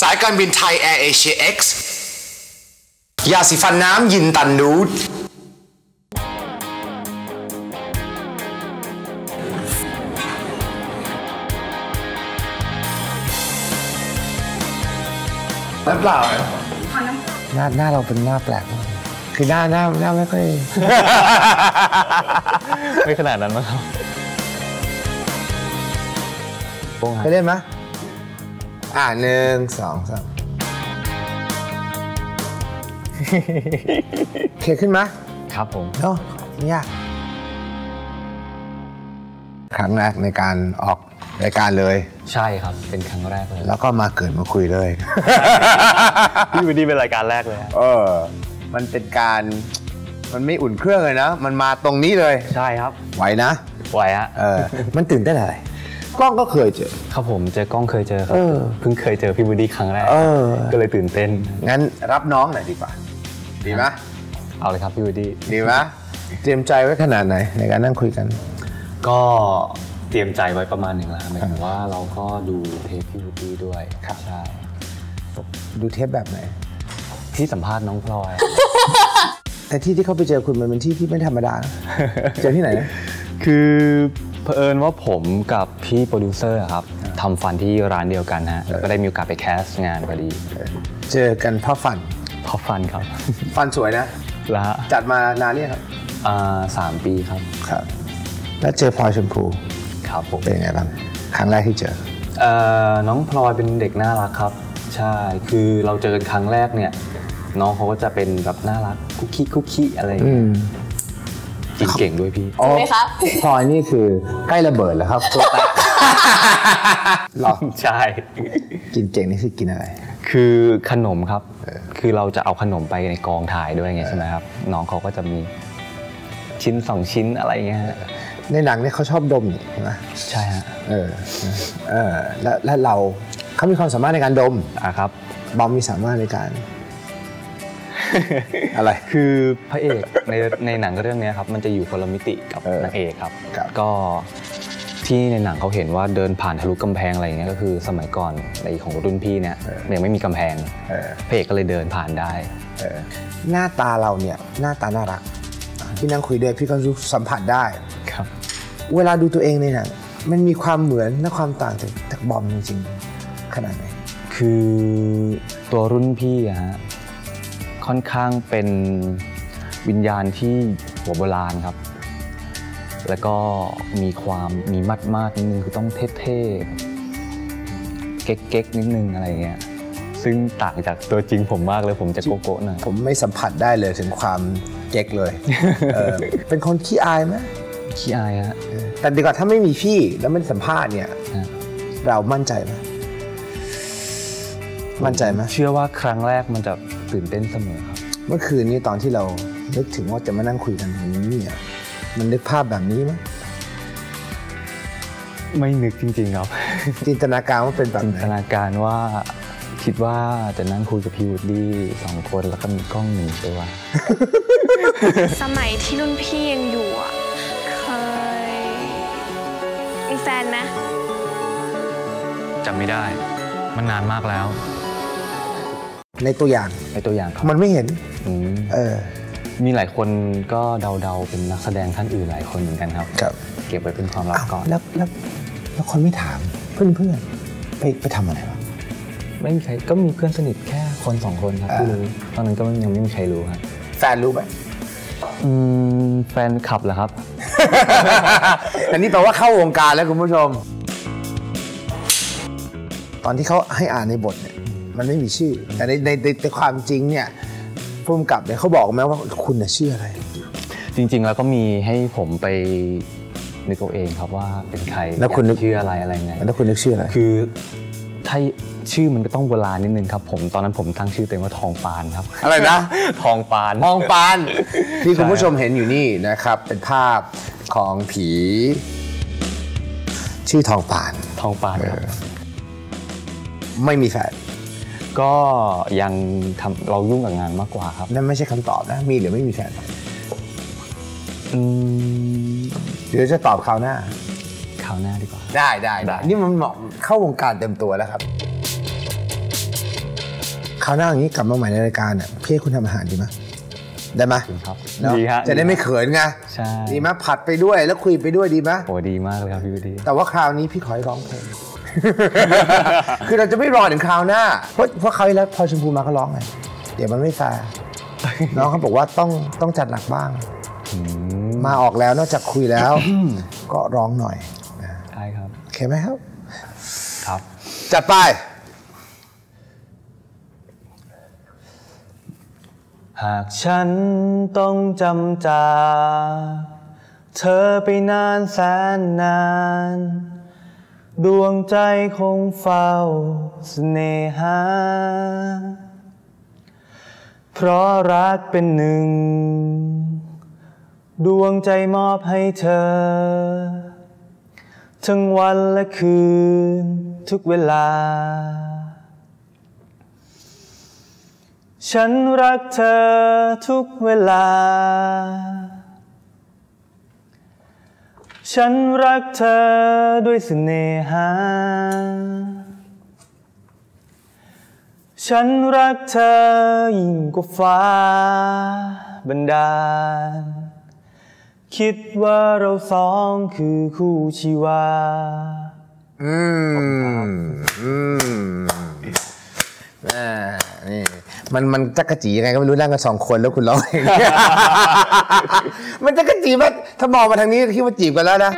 สายการบินไทยแอร์เอเชีย X ยาสีฟันน้ำยินตันนูดน้ำเปล่าหน้าหน้าเราเป็นหน้าแปลกมากคือหน้าหน้าหน้าไม่ค่อย ไม่ขนาดนั้นมั้งครับโป้งเคยเล่นไหม อ่าหนึ่งสองสามเคขึ้นไหมครับผมเนาะไม่ยากครั้งแรกในการออกรายการเลย ใช่ครับ เป็นครั้งแรกเลย แล้วก็มาเกิดมาคุยเลย พี่วินดี้เป็นรายการแรกเลยฮะเออ มันเป็นการมันไม่อุ่นเครื่องเลยนะ มันมาตรงนี้เลย ใช่ครับ ไหวนะ ไหวฮะ เออ มันตื่นเต้นอะไร กล้องก็เคยเจอ ครับผมเจอกล้องเคยเจอครับ เออเพิ่งเคยเจอพี่วินดี้ครั้งแรกเออ ก็เลยตื่นเต้น งั้นรับน้องหน่อยดีกว่า ดีไหมเอาเลยครับพี่วินดี้ดีไหมเตรียมใจไว้ขนาดไหนในการนั่งคุยกัน ก็เตรียมใจไว้ประมาณหนึ่งแล้วหมายถึงว่าเราก็ดูเทปพี่วินดี้ด้วยครับใช่ดูเทปแบบไหน ที่สัมภาษณ์น้องพลอย แต่ที่ที่เขาไปเจอคุณมันเป็นที่ที่ไม่ธรรมดานะ เจอที่ไหนนะ คือ เผอิญว่าผมกับพี่โปรดิวเซอร์ครับทำฟันที่ร้านเดียวกันฮะแล้วก็ได้มีโอกาสไปแคสต์งานพอดี เจอกันเพราะฟันเพราะฟันครับ ฟันสวยนะแล้วฮะจัดมานานเนี่ยครับอ่าสามปีครับครับ แล้วเจอพลอยชมพูครับผมเป็นยังไงบ้างครั้งแรกที่เจอเอ่อน้องพลอยเป็นเด็กน่ารักครับ ใช่คือเราเจอกันครั้งแรกเนี่ยน้องเขาก็จะเป็นแบบน่ารักคุกกี้คุกกี้อะไรอย่างอืเงี้ยม กินเก่งด้วยพี่อ๋อไหมครับพลอยนี่คือใกล้ระเบิดแล้วครับตัวแตกหรอใช่กินเก่งนี่คือกินอะไร คือขนมครับ คือเราจะเอาขนมไปในกองถ่ายด้วยไงใช่ไหมครับน้องเขาก็จะมีชิ้นสองชิ้นอะไรอย่างเงี้ยฮะในหนังเนี่ยเขาชอบดมนี่ใช่ไหมใช่ฮะเออเออแล้วแล้วเราเขามีความสามารถในการดมอะครับบอมมีสามารถในการ อะไรคือพระเอกในในหนังเรื่องเนี้ยครับมันจะอยู่คนละมิติกับเออนางเอกครับครับ ก็ที่ในหนังเขาเห็นว่าเดินผ่านทะลุกำแพงอะไรอย่างเงี้ยก็คือสมัยก่อนในของรุ่นพี่เนี่ยมันยังไม่มีกำแพงเออพระเอกก็เลยเดินผ่านได้เออหน้าตาเราเนี่ยหน้าตาน่ารักพี่นั่งคุยด้วยพี่ก็รู้สัมผัสได้ครับ เวลาดูตัวเองในหนังมันมีความเหมือนและความต่างจากจากบอมจริงๆขนาดไหนคือตัวรุ่นพี่อะฮะ ค่อนข้างเป็นวิญญาณที่หัวโบราณครับ แล้วก็มีความมีมัดมากนิดนึงคือต้องเท่ๆ เก๊กๆ นิดนึงอะไรเงี้ย ซึ่งต่างจากตัวจริงผมมากเลย ผมจะโกโก้หน่อย ผมไม่สัมผัสได้เลยถึงความเก๊กเลยเออเป็นคนขี้อายไหมขี้อายฮะเออแต่ดีกว่าถ้าไม่มีพี่แล้วไม่สัมภาษณ์เนี่ยฮะเรามั่นใจไหมมั่นใจไหมเชื่อว่าครั้งแรกมันจะ ตื่นเต้นเสมอครับ เมื่อคืนนี้ตอนที่เรานึกถึงว่าจะมานั่งคุยกันอย่างนี้เนี่ยมันนึกภาพแบบนี้ไหมไม่นึกจริงๆครับ จินตนาการว่าเป็นแบบจินไหนตนาการว่าคิดว่าจะนั่งคุยกับพี่วูดดี้สองคนแล้วก็มีกล้องหนึ่งตัว สมัยที่รุ่นพี่ยังอยู่อะ เคย มีแฟนไหมจำไม่ได้ มันนานมากแล้ว ในตัวอย่างในตัวอย่างครับมันไม่เห็นอืมเออมีหลายคนก็เดาๆเป็นนักแสดงท่านอื่นหลายคนเหมือนกันครับครับ เก็บไว้เป็นความลับก่อนแล้วแล้วแล้วคนไม่ถามเพื่อนเพื่อนๆไปไปทำอะไรวะไม่มีใครก็มีเพื่อนสนิทแค่คนสองคนครับที่รู้ตอนนั้นก็ยังไม่มีใครรู้ครับแฟนรู้ไหมอืมแฟนคลับเหรอครับ อันนี้แปลว่าเข้าวงการแล้วคุณผู้ชม ตอนที่เขาให้อ่านในบทเนี่ย มันไม่มีชื่อ แต่ในในในในความจริงเนี่ยผู้กำกับเนี่ยเขาบอกไหมว่าคุณน่ะชื่ออะไร จริง ๆ แล้วก็มีให้ผมไปนึกเอาเองครับว่าเป็นใครแล้วคุณนึกชื่ออะไรอะไรไงแล้วคุณนึกชื่ออะไรคือถ้าชื่อมันก็ต้องโบราณนิดนึงครับผมตอนนั้นผมตั้งชื่อตัวเองว่าทองปานครับ อะไรนะ ทองปานมองปานที่คุณผู้ชมเห็นอยู่นี่นะครับ เป็นภาพของผี ชื่อทองปานทองปานครับไม่มีแฟน ก็ยังทำเรายุ่งกับงานมากกว่าครับ นั่นไม่ใช่คำตอบนะ มีหรือไม่มีแฟนอืมเดี๋ยวจะตอบคราวหน้า ครับราวหน้าดีกว่าได้ได้ได้ได้ นี่มันเหมาะเข้าวงการเต็มตัวแล้วครับคราวหน้าอย่างนี้กลับมาใหม่ในรายการเนี่ยพี่ให้คุณทำอาหารดีไหมได้ไหมครับเนอะดีฮะจะได้ไม่เขินไงใช่ ดีไหมผัดไปด้วยแล้วคุยไปด้วยดีไหมโอ้ดีมากเลยครับพี่วิดีแต่ว่าคราวนี้พี่ขอให้ร้องเพลง คือเราจะไม่รอถึงคราวหน้า เพราะเพราะคราวที่แล้วพอชมพูมาก็ร้องไงเดี๋ยวมันไม่แฟร์น้องเขาบอกว่าต้องต้องจัดหนักบ้าง มาออกแล้วนอกจากคุยแล้ว ก็ร้องหน่อยได้ครับ โอเคไหมครับ ครับ จัดไป หากฉันต้องจำจากเธอไปนานแสนนาน ดวงใจคงเฝ้าเสน่หา เพราะรักเป็นหนึ่ง ดวงใจมอบให้เธอ ทั้งวันและคืนทุกเวลา ฉันรักเธอทุกเวลา ฉันรักเธอด้วยเสน่หา ฉันรักเธอยิ่งกว่าฟ้าบันดาล คิดว่าเราสองคือคู่ชีวา อืม อืมแม่นี่ มันมันจักกะจียังไงก็ไม่รู้นั่งกันสองคนแล้วคุณร้องเองมันจักกะจีว่าถ้ามองมาทางนี้คิดว่าจีบกันแล้วนะ